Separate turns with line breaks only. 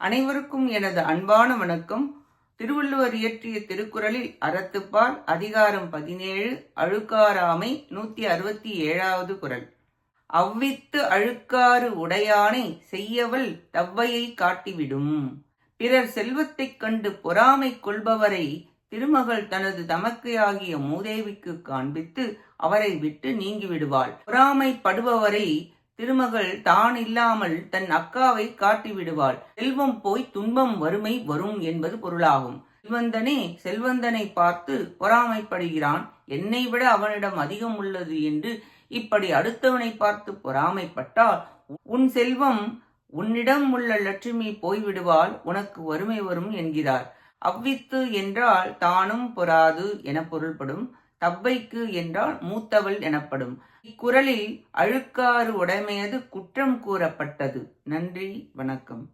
அனைவருக்கும் எனது அன்பான வணக்கம். திருவள்ளுவர் இயற்றிய திருக்குறளில் அறத்துப்பால் அதிகாரம் பதினேழு அழுக்காராமை நூத்தி அறுபத்தி ஏழாவது குறள். அவ்வித்து அழுக்காறு உடையானை செய்யவள் தவ்வையை காட்டிவிடும். பிறர் செல்வத்தைக் கண்டு பொறாமை கொள்பவரை திருமகள் தனது தமக்கையாகிய மூதேவிக்கு காண்பித்து அவரை விட்டு நீங்கிவிடுவாள். பொறாமைப்படுபவரை திருமகள் தான் இல்லாமல் தன் அக்காவை காட்டி விடுவாள் செல்வம் போய் துன்பம் வறுமை வரும் என்பது பொருளாகும். செல்வந்தனே செல்வந்தனை பார்த்து பொறாமைப்படுகிறான். என்னை விட அவனிடம் அதிகம் உள்ளது என்று இப்படி அடுத்தவனை பார்த்து பொறாமைப்பட்டால் உன் செல்வம் உன்னிடம் உள்ள லட்சுமி போய்விடுவாள் உனக்கு வறுமை வரும் என்கிறார். அவ்வித்து என்றால் தானும் பொறாது என பொருள்படும். தவ்வைக்கு என்றால் மூத்தவள் எனப்படும். இக்குறளில் அழுக்காறு உடைமையது குற்றம் கூறப்பட்டது. நன்றி வணக்கம்.